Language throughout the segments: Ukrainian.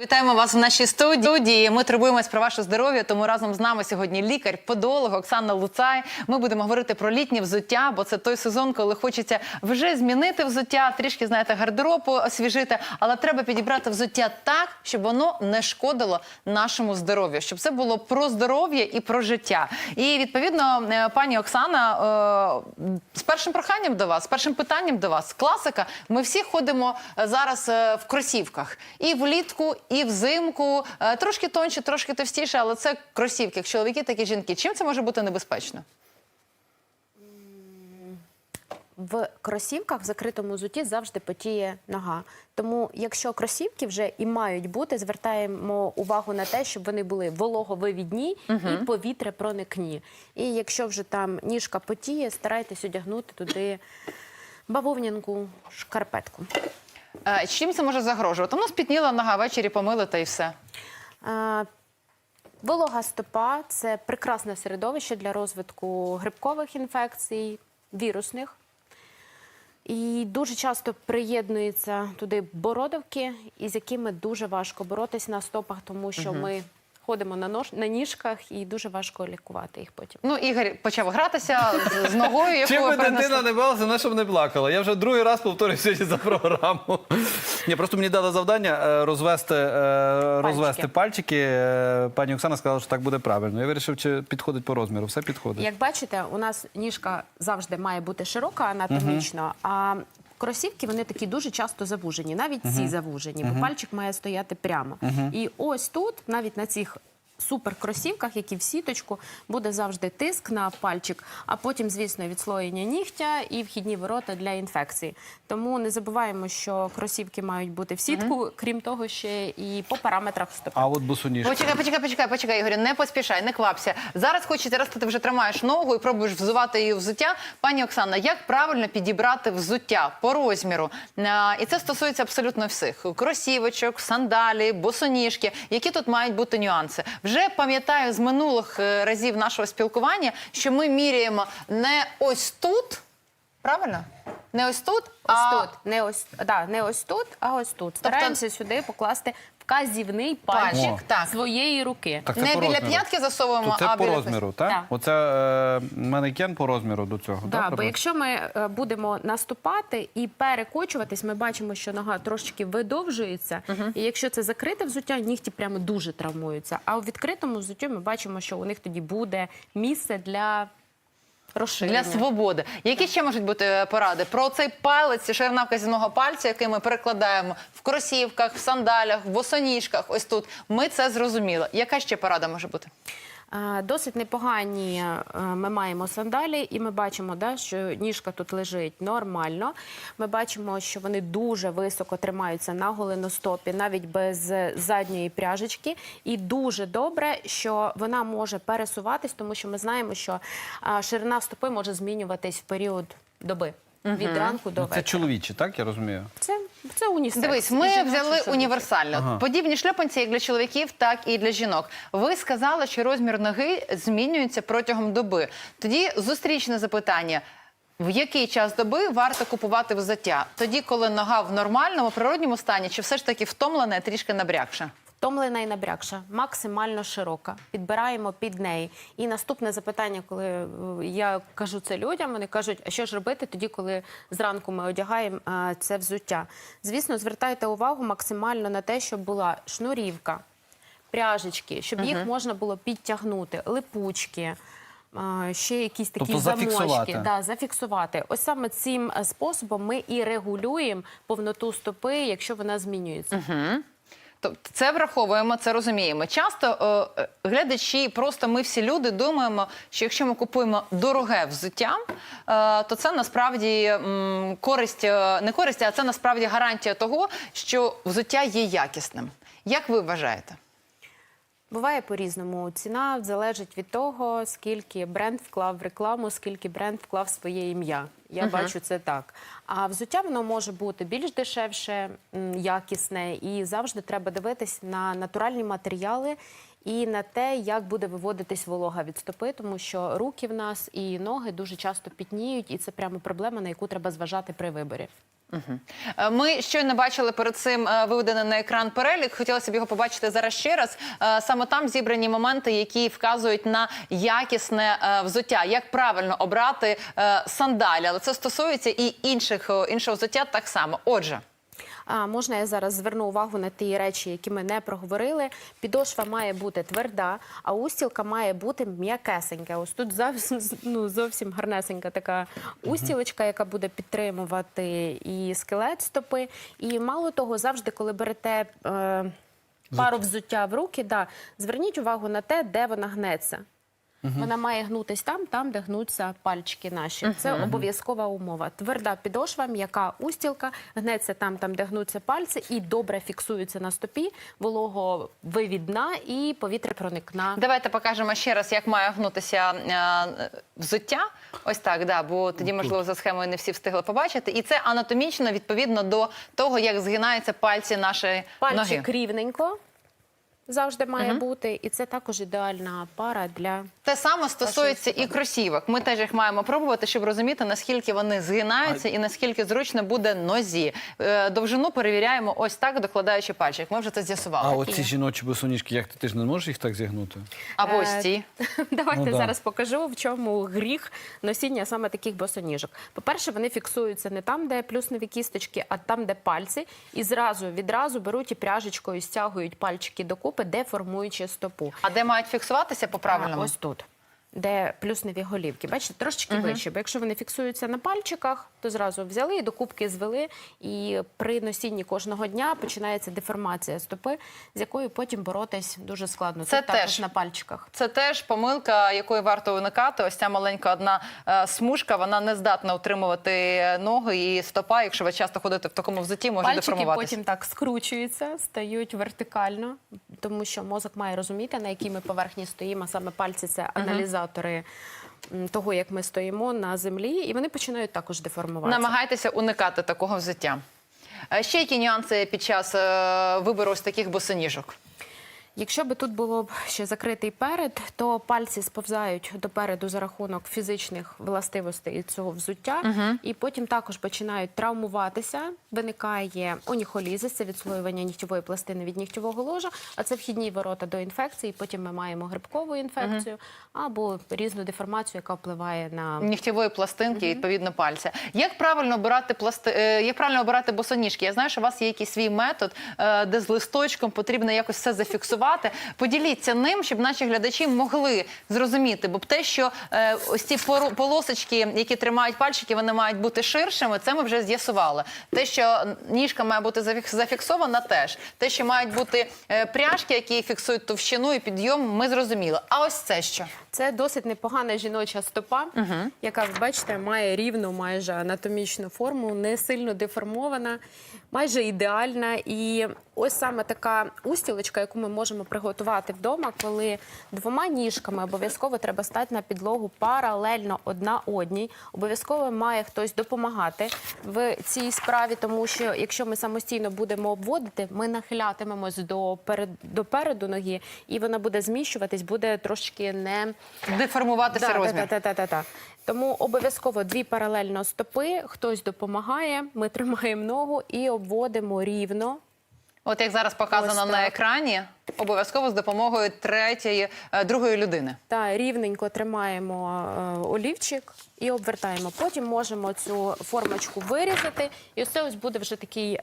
Вітаємо вас в нашій студії. Ми турбуємось про ваше здоров'я. Тому разом з нами сьогодні лікар, подолог Оксана Луцай. Ми будемо говорити про літнє взуття, бо це той сезон, коли хочеться вже змінити взуття, трішки знаєте, гардеробу освіжити, але треба підібрати взуття так, щоб воно не шкодило нашому здоров'ю, щоб це було про здоров'я і про життя. І відповідно, е, пані Оксана, е, з першим проханням до вас, з першим питанням до вас, класика. Ми всі ходимо е, зараз в кросівках і влітку, і взимку. Е, Трошки тонше, трошки товстіше, але це кросівки, як чоловіки, так і жінки. Чим це може бути небезпечно? В кросівках в закритому взутті завжди потіє нога. Тому, якщо кросівки вже і мають бути, звертаємо увагу на те, щоб вони були вологовивідні і повітря проникні. І якщо вже там ніжка потіє, старайтесь одягнути туди бавовнянку шкарпетку. Е, Чим це може загрожувати? Ну, спітніла нога, ввечері помили та й все. Е, Волога стопа це прекрасне середовище для розвитку грибкових інфекцій, вірусних. І дуже часто приєднуються туди бородавки, із якими дуже важко боротись на стопах, тому що ми ходимо на, нож, на ніжках і дуже важко лікувати їх потім. Ну, Ігор почав гратися з, з ногою, яку Чим би дитина не балася, вона щоб не плакала. Я вже другий раз повторюю сьогодні за програму. Ні, просто мені дали завдання е, розвести, е, розвести пальчики. Е, Пані Оксана сказала, що так буде правильно. Я вирішив, чи підходить по розміру. Все підходить. Як бачите, у нас ніжка завжди має бути широка анатомічно, а кросівки вони такі дуже часто завужені, навіть ці завужені, бо пальчик має стояти прямо. І ось тут, навіть на цих. Суперкросівках, які в сіточку, буде завжди тиск на пальчик, а потім, звісно, відслоєння нігтя і вхідні ворота для інфекції. Тому не забуваємо, що кросівки мають бути в сітку, крім того, ще і по параметрах стопи. А от босоніжка. Почекай, почекай, почекай, почекай, Ігорю, не поспішай, не квапся. Зараз хочеться, раз ти вже тримаєш ногу і пробуєш взувати її в взуття. Пані Оксана, як правильно підібрати взуття по розміру? А, І це стосується абсолютно всіх: кросівочок, сандалі, босоніжки. Які тут мають бути нюанси? Вже пам'ятаю з минулих е, разів нашого спілкування, що ми міряємо не ось тут, правильно? Не ось тут, Ось а тут, не ось, да, не ось тут, а ось тут. Стараємося сюди покласти вказівний пальчик Пальчик, так. своєї руки. Так це не по біля розміру. п'ятки засовуємо, це а по біля розміру, так? Так. Оце е, манекен по розміру до цього. Да, так? бо якщо ми е, будемо наступати і перекочуватись, ми бачимо, що нога трошки видовжується. І якщо це закрите взуття, нігті прямо дуже травмуються. А у відкритому взутті ми бачимо, що у них тоді буде місце для розширення. Для свободи. Які ще можуть бути е, поради? Про цей палець, ширина вказівного пальця, який ми перекладаємо в кросівках, в сандалях, в босоніжках. Ось тут. Ми це зрозуміли. Яка ще порада може бути? Досить непогані е, ми маємо сандалі, і ми бачимо, да, що ніжка тут лежить нормально. Ми бачимо, що вони дуже високо тримаються на голеностопі, навіть без задньої пряжечки. І дуже добре, що вона може пересуватись, тому що ми знаємо, що ширина стопи може змінюватись в період доби. Від ранку до Ну, Це вечора. чоловічі, так я розумію? Це, це унісекс. Дивись, ми жіночі, взяли чоловічі. універсально. Ага. Подібні шльопанці як для чоловіків, так і для жінок. Ви сказали, що розмір ноги змінюється протягом доби. Тоді зустрічне запитання. В який час доби варто купувати взуття? Тоді, коли нога в нормальному природньому стані, чи все ж таки втомлена і трішки набрякша? Втомлена і набрякша, максимально широка. Підбираємо під неї. І наступне запитання, коли е, я кажу це людям, вони кажуть, а що ж робити тоді, коли зранку ми одягаємо е, це взуття. Звісно, звертайте увагу максимально на те, щоб була шнурівка, пряжечки, щоб їх можна було підтягнути, липучки. е, Ще якісь такі Тобто замочки, зафіксувати. Да, зафіксувати. Ось саме цим способом ми і регулюємо повноту стопи, якщо вона змінюється. Тобто це враховуємо, це розуміємо. Часто е, е, глядачі, просто ми всі люди думаємо, що якщо ми купуємо дороге взуття, е, то це насправді м, користь, е, не користь, а це насправді гарантія того, що взуття є якісним. Як ви вважаєте? Буває по-різному. Ціна залежить від того, скільки бренд вклав в рекламу, скільки бренд вклав своє ім'я. Я бачу це так. А взуття воно може бути більш дешевше, якісне, і завжди треба дивитись на натуральні матеріали і на те, як буде виводитись волога від стопи, тому що руки в нас і ноги дуже часто пітніють, і це прямо проблема, на яку треба зважати при виборі. Е, Ми щойно бачили перед цим е, виведений на екран перелік. Хотілося б його побачити зараз ще раз. Е, Саме там зібрані моменти, які вказують на якісне взуття. Як правильно обрати сандалі, але це стосується і інших іншого взуття так само. Отже. Можна я зараз зверну увагу на ті речі, які ми не проговорили. Підошва має бути тверда, а устілка має бути м'якесенька. Ось тут ну, зовсім гарнесенька така устілочка, яка буде підтримувати і скелет стопи. І мало того, завжди, коли берете. Е, Пару взуття в руки, да, зверніть увагу на те, де вона гнеться. Вона має гнутись там, там, де гнуться пальчики наші. Це обов'язкова умова. Тверда підошва, м'яка устілка, гнеться там, там, де гнуться пальці, і добре фіксується на стопі, вологовивідна і повітряпроникна. Давайте покажемо ще раз, як має гнутися е, взуття. Ось так, да, бо тоді, можливо, за схемою не всі встигли побачити. І це анатомічно відповідно до того, як згинаються пальці нашої Пальчик ноги. рівненько завжди має бути, і це також ідеальна пара для Те саме стосується і кросівок. Ми теж їх маємо пробувати, щоб розуміти, наскільки вони згинаються і наскільки зручно буде нозі. Е, Довжину перевіряємо ось так, докладаючи пальчик. Ми вже це з'ясували. А оці жіночі босоніжки, як ти, ти ж не можеш їх так зігнути? Або ось Е, ці. Давайте Ну, да. зараз покажу, в чому гріх носіння саме таких босоніжок. По-перше, вони фіксуються не там, де плюсневі кісточки, а там, де пальці, і зразу відразу беруть і пряжечкою стягують пальчики докупи, деформуючи стопу. А де мають фіксуватися по А, правильному? Ось тут. Де плюсневі голівки, бачите, трошечки вище. Бо якщо вони фіксуються на пальчиках, то зразу взяли і докупки звели. І при носінні кожного дня починається деформація стопи, з якою потім боротись дуже складно. Це Тут також теж. на пальчиках. Це теж помилка, якої варто уникати. Ось ця маленька одна е, смужка, вона не здатна утримувати ноги і стопа. Якщо ви часто ходите в такому взутті, може Пальчики деформуватися. потім так скручуються, стають вертикально, тому що мозок має розуміти, на якій ми поверхні стоїмо. а Саме пальці це аналізатори м, того, як ми стоїмо на землі, і вони починають також деформуватися. Намагайтеся уникати такого взуття. Е, Ще які нюанси під час е, вибору ось таких босоніжок? Якщо би тут було б ще закритий перед, то пальці сповзають допереду за рахунок фізичних властивостей цього взуття, і потім також починають травмуватися. Виникає оніхолізис, це відслоювання нігтєвої пластини від нігтєвого ложа, а це вхідні ворота до інфекції. Потім ми маємо грибкову інфекцію або різну деформацію, яка впливає на Нігтєвої пластинки, і, відповідно, пальця. Як правильно обирати пласти... е, як правильно обирати босоніжки? Я знаю, що у вас є якийсь свій метод, е, де з листочком потрібно якось все зафіксувати. Поділіться ним, щоб наші глядачі могли зрозуміти. Бо те, що е, ось ці полосочки, які тримають пальчики, вони мають бути ширшими. Це ми вже з'ясували. Те, що ніжка має бути зафіксована, теж те, що мають бути е, пряжки, які фіксують товщину і підйом, ми зрозуміли. А ось це що? Це досить непогана жіноча стопа, яка, ви бачите, має рівну майже анатомічну форму, не сильно деформована, майже ідеальна. І ось саме така устілочка, яку ми можемо приготувати вдома, коли двома ніжками обов'язково треба стати на підлогу паралельно одна одній. Обов'язково має хтось допомагати в цій справі, тому що якщо ми самостійно будемо обводити, ми нахилятимемось до перед до переду ноги, і вона буде зміщуватись, буде трошки не Деформуватися розмір. та, та, та, та. Тому обов'язково дві паралельно стопи, хтось допомагає, ми тримаємо ногу і обводимо рівно. От як зараз показано Ось на екрані, обов'язково з допомогою третьої, е, другої людини. Та рівненько тримаємо е, олівчик і обвертаємо. Потім можемо цю формочку вирізати, і ось це ось буде вже такий.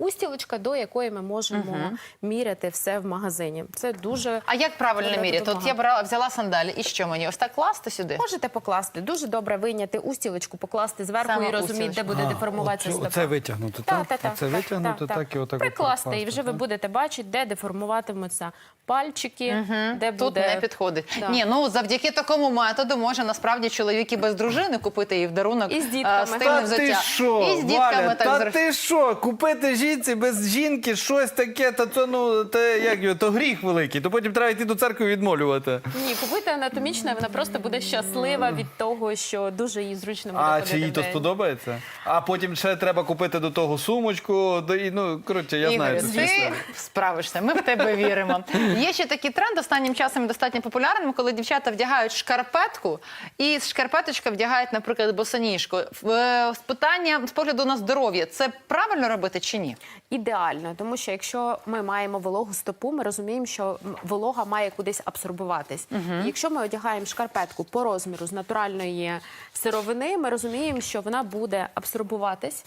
Е, Устілочка, до якої ми можемо міряти все в магазині. Це дуже А як правильно міряти? От допомагає. я брала, взяла сандалі, і що мені? Ось так класти сюди? можете покласти. Дуже добре вийняти устілочку, покласти зверху Саме і розуміти, де устілочку. буде деформуватися стопа. оце витягнути, так? Оце витягнути, так, і отак. Прикласти, от і вже ви так? будете бачити, де деформуватимуться пальчики, де Тут буде... не підходить. Да. Ні, ну завдяки такому методу може насправді чоловік і без дружини купити її в дарунок І з дітками. е, стильне Та взуття. ти що, і з дітками Валя, так та зро- ти що, купити жінці без жінки щось таке, то це ну те як його, то гріх великий. То потім треба йти до церкви відмолювати. Ні, купуйте анатомічне, вона просто буде щаслива від того, що дуже їй зручно буде А ходити чи їй в то сподобається? А потім ще треба купити до того сумочку. До і ну коротше, я знаю це ти справишся. Ми в тебе віримо. Є ще такий тренд останнім часом достатньо популярним, коли дівчата вдягають шкарпетку і з шкарпеточка вдягають, наприклад, босоніжку. В- е, Питання з погляду на здоров'я це правильно робити чи ні? Ідеально, тому що якщо ми маємо вологу стопу, ми розуміємо, що волога має кудись абсорбуватись. І якщо ми одягаємо шкарпетку по розміру з натуральної сировини, ми розуміємо, що вона буде абсорбуватись.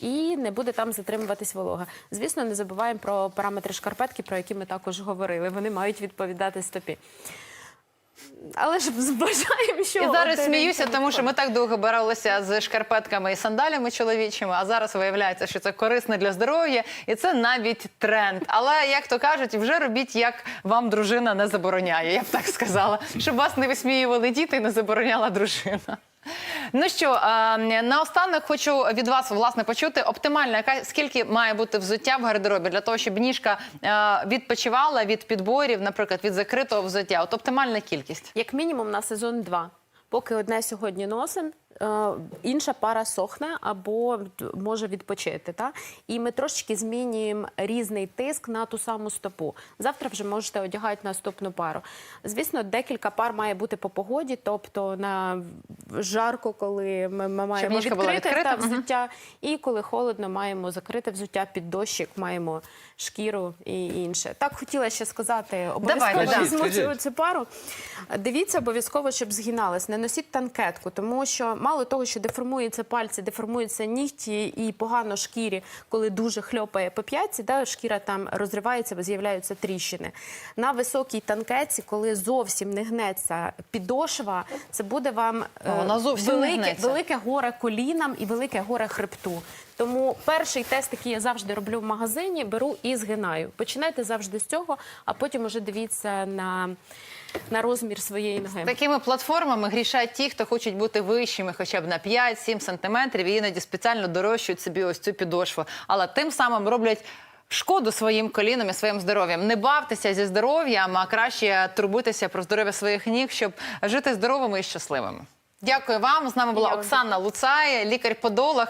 І не буде там затримуватись волога. Звісно, не забуваємо про параметри шкарпетки, про які ми також говорили. Вони мають відповідати стопі. Але ж бажаємо, що І зараз сміюся, тому що ми так довго боролися з шкарпетками і сандалями чоловічими, а зараз виявляється, що це корисно для здоров'я, і це навіть тренд. Але як то кажуть, вже робіть, як вам дружина не забороняє. Я б так сказала, щоб вас не висміювали діти і не забороняла дружина. Ну що, а, наостанок хочу від вас власне почути оптимальна, яка скільки має бути взуття в гардеробі для того, щоб ніжка е, відпочивала від підборів, наприклад, від закритого взуття. От оптимальна кількість. Як мінімум на сезон 2. Поки одне сьогодні носим, е, інша пара сохне або може відпочити. Та? І ми трошечки змінюємо різний тиск на ту саму стопу. Завтра вже можете одягати наступну пару. Звісно, декілька пар має бути по погоді, тобто на жарко, коли ми, ми маємо відкрите та, взуття, і коли холодно, маємо закрите взуття під дощик, маємо шкіру і інше. Так хотіла ще сказати, обов'язково візьму цю, цю пару. Дивіться обов'язково, щоб згиналась. Не носіть танкетку, тому що мало того, що деформуються пальці, деформуються нігті і погано шкірі, коли дуже хльопає по п'ятці, да, шкіра там розривається, з'являються тріщини. На високій танкетці, коли зовсім не гнеться підошва, це буде вам е, вона зовсім велике, велике горе колінам і велике горе хребту. Тому перший тест, який я завжди роблю в магазині, беру і згинаю. Починайте завжди з цього, а потім уже дивіться на, на розмір своєї ноги. Такими платформами грішать ті, хто хочуть бути вищими хоча б на 5-7 сантиметрів і іноді спеціально дорощують собі ось цю підошву. Але тим самим роблять. Шкоду своїм колінам і своїм здоров'ям. Не бавтеся зі здоров'ям, а краще турбуйтеся про здоров'я своїх ніг, щоб жити здоровими і щасливими. Дякую вам. З нами була Оксана Луцай, лікар-подолог.